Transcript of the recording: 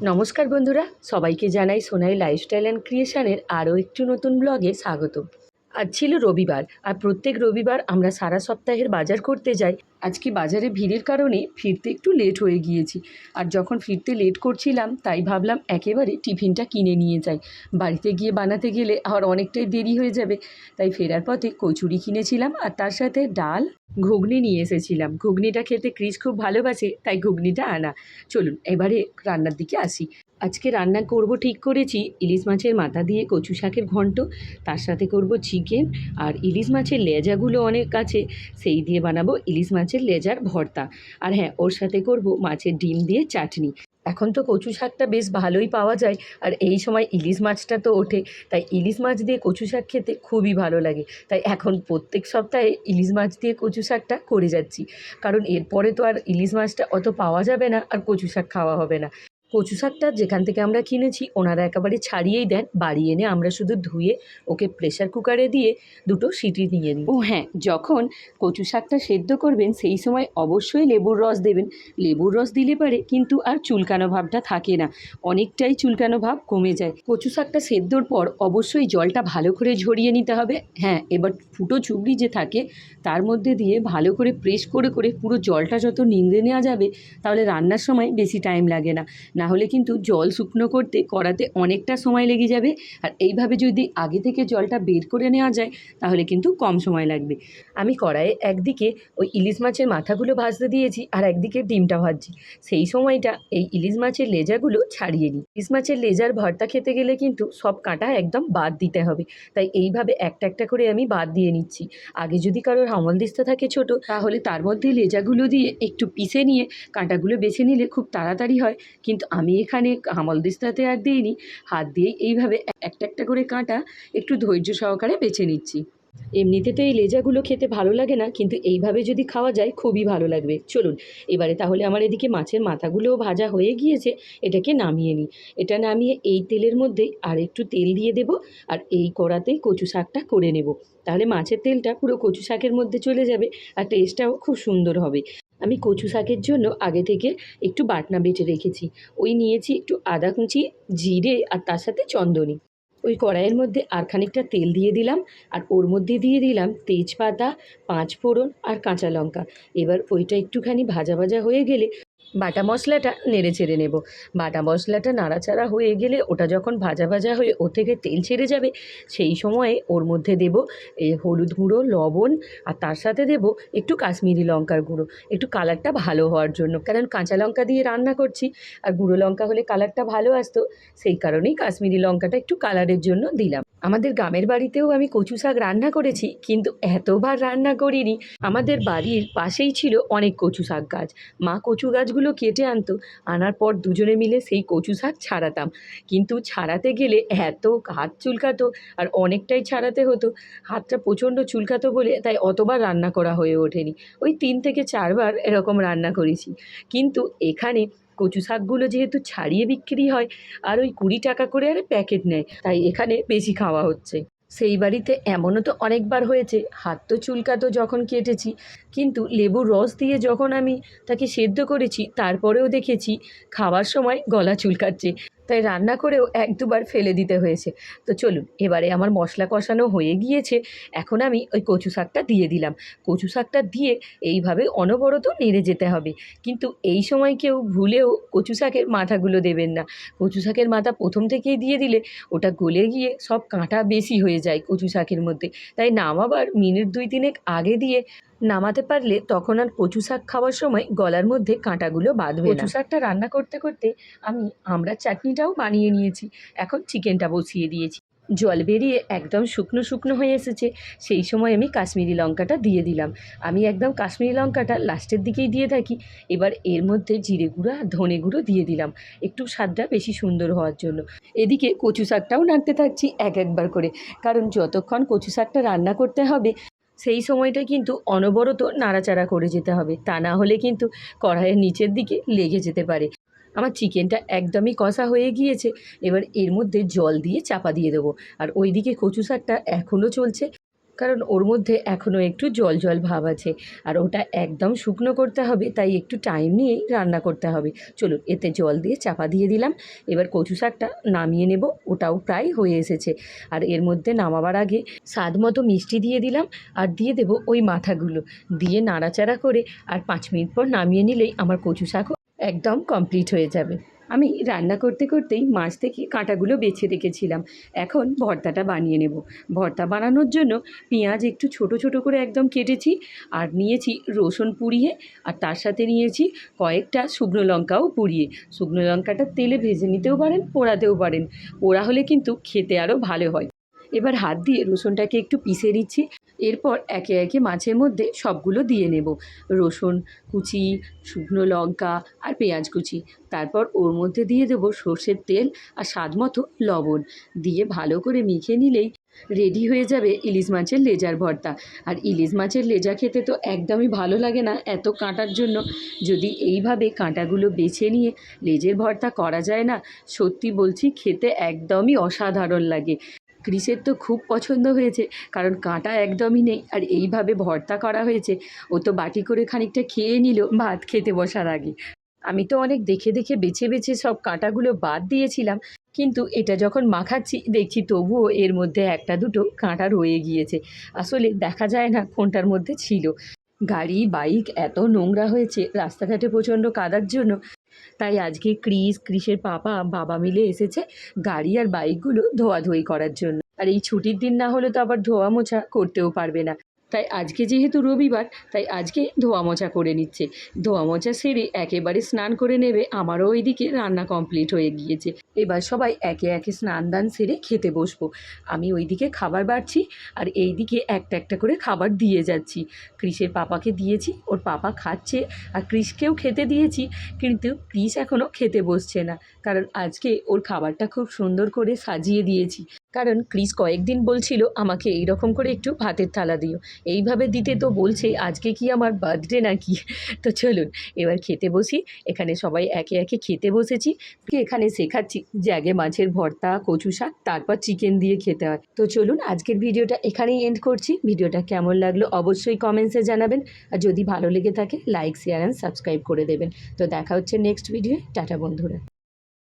নমস্কার বন্ধুরা সবাইকে জানাই সোনাই লাইফস্টাইল অ্যান্ড ক্রিয়েশনের আরও একটি নতুন ব্লগে স্বাগত আজ ছিল রবিবার। আর প্রত্যেক রবিবার আমরা সারা সপ্তাহের বাজার করতে যাই। আজকে বাজারে ভিড়ের কারণে ফিরতে একটু লেট হয়ে গিয়েছি। আর যখন ফিরতে লেট করছিলাম, তাই ভাবলাম একেবারে টিফিনটা কিনে নিয়ে যাই। বাড়িতে গিয়ে বানাতে গেলে আর অনেকটাই দেরি হয়ে যাবে। তাই ফেরার পথে কচুরি কিনেছিলাম আর তার সাথে ডাল, ঘুগনি নিয়ে এসেছিলাম। ঘুগনিটা খেতে ক্রিস খুব ভালোবাসে, তাই ঘুগনিটা আনা। চলুন, এবারে রান্নার দিকে আসি। আজকে রান্না করব ঠিক করেছি। ইলিশ মাছের মাথা দিয়ে কচু শাকের ঘন্ট, তার সাথে করব চিকেন আর ইলিশ মাছের লেজাগুলো অনেক আছে, সেই দিয়ে বানাবো ইলিশ মাছের লেজার ভর্তা। আর হ্যাঁ ওর সাথে করব মাছের ডিম দিয়ে চাটনি। এখন তো কচু শাকটা বেশ ভালোই পাওয়া যায়, আর এই সময় ইলিশ মাছটা তো ওঠে, তাই ইলিশ মাছ দিয়ে কচু শাক খেতে খুবই ভালো লাগে। তাই এখন প্রত্যেক সপ্তাহে ইলিশ মাছ দিয়ে কচু শাকটা করে যাচ্ছি। কারণ এরপরে তো আর ইলিশ মাছটা অত পাওয়া যাবে না, আর কচু শাক খাওয়া হবে না। কচু শাকটা যেখান থেকে আমরা কিনেছি, ওনারা একেবারে ছাড়িয়েই দেন। বাড়ি এনে আমরা শুধু ধুয়ে ওকে প্রেশার কুকারে দিয়ে দুটো সিটি নিয়ে নিই। ও হ্যাঁ যখন কচু শাকটা সেদ্ধ করবেন, সেই সময় অবশ্যই লেবুর রস দেবেন। লেবুর রস দিলে পারে কিন্তু আর চুলকানো ভাবটা থাকে না। অনেকটাই চুলকানো ভাব কমে যায়। কচু শাকটা সেদ্ধর পর অবশ্যই জলটা ভালো করে ঝরিয়ে নিতে হবে। হ্যাঁ এবার ফুটো চুবড়ি যে থাকে, তার মধ্যে দিয়ে ভালো করে প্রেস করে করে পুরো জলটা যত নিংড়ে নেওয়া যাবে, তাহলে রান্নার সময় বেশি টাইম লাগে না। না হলে কিন্তু জল শুকনো করতে, করাতে অনেকটা সময় লেগে যাবে। আর এইভাবে যদি আগে থেকে জলটা বের করে নেওয়া যায়, তাহলে কিন্তু কম সময় লাগবে। আমি কড়াইয়ে একদিকে ওই ইলিশ মাছের মাথাগুলো ভাজতে দিয়েছি আর একদিকে ডিমটা ভাজছি। সেই সময়টা এই ইলিশ মাছের লেজাগুলো ছাড়িয়ে নিই। ইলিশ মাছের লেজার ভর্তা খেতে গেলে কিন্তু সব কাঁটা একদম বাদ দিতে হবে। তাই এইভাবে একটা একটা করে আমি বাদ দিয়ে নিচ্ছি। আগে যদি কারোর হামল দিস্তা থাকে ছোট, তাহলে তার মধ্যে লেজাগুলো দিয়ে একটু পিষে নিয়ে কাঁটাগুলো বেছে নিলে খুব তাড়াতাড়ি হয়। কিন্তু আমি এখানে হামল দিস্তাতে আর দিইনি। হাত দিয়েই এইভাবে একটা একটা করে কাঁটা একটু ধৈর্য সহকারে বেছে নিচ্ছি। এমনিতে তো এই লেজাগুলো খেতে ভালো লাগে না, কিন্তু এইভাবে যদি খাওয়া যায় খুবই ভালো লাগবে। চলুন, এবারে তাহলে আমার এদিকে মাছের মাথাগুলোও ভাজা হয়ে গিয়েছে, এটাকে নামিয়ে নিই। এটা নামিয়ে এই তেলের মধ্যে আর একটু তেল দিয়ে দেব আর এই কড়াতেই কচু শাকটা করে নেব। তাহলে মাছের তেলটা পুরো কচু শাকের মধ্যে চলে যাবে আর টেস্টটাও খুব সুন্দর হবে। আমি কচু শাকের জন্য আগে থেকে একটু বাটনা বেটে রেখেছি। ওই নিয়েছি একটু আদা কুচি, জিরে আর তার সাথে চন্দনি। ওই কড়াইয়ের মধ্যে আর খানিকটা তেল দিয়ে দিলাম আর ওর মধ্যে দিয়ে দিলাম তেজপাতা পাঁচ ফোড়ন আর কাঁচা লঙ্কা। এবার ওইটা একটুখানি ভাজা ভাজা হয়ে গেলে বাটা মশলাটা নেড়ে ছেড়ে নেব। বাটা মশলাটা নাড়াচাড়া হয়ে গেলে ওটা যখন ভাজা ভাজা হয়ে ও থেকে তেল ছেড়ে যাবে, সেই সময়ে ওর মধ্যে দেব এই হলুদ গুঁড়ো, লবণ আর তার সাথে দেব একটু কাশ্মীরি লঙ্কার গুঁড়ো। একটু কালারটা ভালো হওয়ার জন্য। কারণ কাঁচা লঙ্কা দিয়ে রান্না করছি আর গুঁড়ো লঙ্কা হলে কালারটা ভালো আসতো, সেই কারণেই কাশ্মীরি লঙ্কাটা একটু কালারের জন্য দিলাম। আমাদের গ্রামের বাড়িতেও আমি কচু শাক রান্না করেছি, কিন্তু এতবার রান্না করিনি। আমাদের বাড়ির পাশেই ছিল অনেক কচু শাক গাছ। মা কচু গাছগুলো কেটে আনতো। আনার পর দুজনে মিলে সেই কচু শাক ছাড়াতাম। কিন্তু ছাড়াতে গেলে এত হাত চুলকাতো আর অনেকটাই ছাড়াতে হতো। হাতটা প্রচণ্ড চুলকাতো বলে তাই অতবার রান্না করা হয়ে ওঠেনি। ওই তিন থেকে চারবার এরকম রান্না করেছি। কিন্তু এখানে কচু শাকগুলো যেহেতু ছাড়িয়ে বিক্রি হয় আর ওই কুড়ি টাকা করে আর প্যাকেট নেয়, তাই এখানে বেশি খাওয়া হচ্ছে। সেই বাড়িতে এমনও তো অনেকবার হয়েছে, হাত তো চুলকা তো যখন কেটেছি, কিন্তু লেবুর রস দিয়ে যখন আমি তাকে সেদ্ধ করেছি, তারপরেও দেখেছি খাওয়ার সময় গলা চুলকাচ্ছে। তাই রান্না করেও এক দুবার ফেলে দিতে হয়েছে। তো চলুন, এবারে আমার মশলা কষানো হয়ে গিয়েছে। এখন আমি ওই কচু শাকটা দিয়ে দিলাম। কচু শাকটা দিয়ে এইভাবে অনবরত নেড়ে যেতে হবে। কিন্তু এই সময় কেউ ভুলেও কচু শাকের মাথাগুলো দেবেন না। কচু শাকের মাথা প্রথম থেকেই দিয়ে দিলে ওটা গলে গিয়ে সব কাঁটা বেশি হয়ে যায় কচু শাকের মধ্যে। তাই নামাবার মিনিট দুই তিনেক আগে দিয়ে নামাতে পারলে তখন আর কচু শাক খাওয়ার সময় গলার মধ্যে কাঁটাগুলো বাঁধবে কচু শাকটা রান্না করতে করতে আমি আমরা চাটনিটাও বানিয়ে নিয়েছি। এখন চিকেনটা বসিয়ে দিয়েছি। জল বেরিয়ে একদম শুকনো শুকনো হয়ে এসেছে। সেই সময় আমি কাশ্মীরি লঙ্কাটা দিয়ে দিলাম। আমি একদম কাশ্মীরি লঙ্কাটা লাস্টের দিকেই দিয়ে থাকি। এবার এর মধ্যে জিরে গুঁড়ো আর ধনে গুঁড়ো দিয়ে দিলাম। একটু স্বাদটা বেশি সুন্দর হওয়ার জন্য। এদিকে কচু শাকটাও নাড়তে থাকছি এক একবার করে। কারণ যতক্ষণ কচু শাকটা রান্না করতে হবে সেই সময়টা কিন্তু অনবরত নাড়াচাড়া করে যেতে হবে। তা না হলে কিন্তু কড়াইয়ের নিচের দিকে লেগে যেতে পারে। আমার চিকেনটা একদমই কষা হয়ে গিয়েছে। এবার এর মধ্যে জল দিয়ে চাপা দিয়ে দেবো। আর ওইদিকে কচু শাকটা এখনও চলছে। কারণ ওর মধ্যে এখনও একটু জল জল ভাব আছে। আর ওটা একদম শুকনো করতে হবে, তাই একটু টাইম নিয়েই রান্না করতে হবে। চলুন, এতে জল দিয়ে চাপা দিয়ে দিলাম। এবার কচু শাকটা নামিয়ে নেব, ওটাও প্রায় হয়ে এসেছে। আর এর মধ্যে নামাবার আগে স্বাদ মতো মিষ্টি দিয়ে দিলাম, আর দিয়ে দেবো ওই মাথাগুলো। দিয়ে নাড়াচাড়া করে, আর পাঁচ মিনিট পর নামিয়ে নিলেই আমার কচু শাকও একদম কমপ্লিট হয়ে যাবে। আমি রান্না করতে করতেই মাছ থেকে কাঁটাগুলো বেছে রেখেছিলাম। এখন ভর্তাটা বানিয়ে নেব। ভর্তা বানানোর জন্য পেঁয়াজ একটু ছোট ছোট করে একদম কেটেছি আর নিয়েছি রসুন পুড়িয়ে আর তার সাথে নিয়েছি কয়েকটা শুকনো লঙ্কাও পুড়িয়ে। শুকনো লঙ্কাটা তেলে ভেজে নিতেও পারেন, পোড়াতেও পারেন। পোড়া হলে কিন্তু খেতে আরও ভালো হয়। এবার হাত দিয়ে রসুনটাকে একটু পিষে নিচ্ছি। এরপর একে একে মাছের মধ্যে সবগুলো দিয়ে নেব। রসুন কুচি, শুকনো লঙ্কা আর পেঁয়াজ কুচি। তারপর ওর মধ্যে দিয়ে দেবো সর্ষের তেল আর স্বাদ মতো লবণ। দিয়ে ভালো করে মিখে নিলেই রেডি হয়ে যাবে ইলিশ মাছের লেজার ভর্তা। আর ইলিশ মাছের লেজা খেতে তো একদমই ভালো লাগে না এত কাঁটার জন্য। যদি এইভাবে কাঁটাগুলো বেছে নিয়ে লেজের ভর্তা করা যায় না, সত্যি বলছি খেতে একদমই অসাধারণ লাগে। ক্রিসের তো খুব পছন্দ হয়েছে, কারণ কাঁটা একদমই নেই, আর এইভাবে ভর্তা করা হয়েছে, ও তো বাটি করে খানিকটা খেয়ে নিল ভাত খেতে বসার আগে। আমি তো অনেক দেখে দেখে বেছে বেছে সব কাঁটাগুলো বাদ দিয়েছিলাম, কিন্তু এটা যখন মাখাচ্ছি, দেখছি তবুও এর মধ্যে একটা দুটো কাঁটা রয়ে গিয়েছে, আসলে দেখা যায় না কোনটার মধ্যে ছিল। গাড়ি, বাইক এত নোংরা হয়েছে, রাস্তাঘাটে প্রচণ্ড কাদার জন্য তাই আজকে ক্রিস, ক্রিসের পাপা, বাবা মিলে এসেছে গাড়ি আর বাইকগুলো ধোয়াধুয়ি করার জন্য। আর এই ছুটির দিন না হলে তো আবার ধোয়া মোছা করতেও পারবে না। তাই আজকে যেহেতু রবিবার, তাই আজকে ধোয়া মোছা করে নিচ্ছে। ধোয়া মোছা সেরে একেবারে স্নান করে নেবে, আমারও ওইদিকে রান্না কমপ্লিট হয়ে গিয়েছে। এবার সবাই একে একে স্নান দান সেরে খেতে বসবো। আমি ওইদিকে খাবার বাড়ছি আর এইদিকে একটা একটা করে খাবার দিয়ে যাচ্ছি। ক্রিসের পাপাকে দিয়েছি, ওর পাপা খাচ্ছে আর ক্রিসকেও খেতে দিয়েছি, কিন্তু ক্রিস এখনও খেতে বসছে না। কারণ আজকে ওর খাবারটা খুব সুন্দর করে সাজিয়ে দিয়েছি। কারণ ক্রিস কয়েকদিন বলছিল, আমাকে এই রকম করে একটু ভাতের থালা দিও। এইভাবে দিতে তো বলছে, আজকে কি আমার বার্থডে নাকি? তো চলুন, এবার খেতে বসি। এখানে সবাই একে একে খেতে বসেছি। এখানে শেখাচ্ছি যে আগে মাছের ভর্তা, কচু শাক, তারপর চিকেন দিয়ে খেতে হয়। তো চলুন, আজকের ভিডিওটা এখানেই এন্ড করছি। ভিডিওটা কেমন লাগল অবশ্যই কমেন্টসে জানাবেন। আর যদি ভালো লেগে থাকে লাইক শেয়ার অ্যান্ড সাবস্ক্রাইব করে দেবেন। তো দেখা হচ্ছে নেক্সট ভিডিও টাটা বন্ধুরা।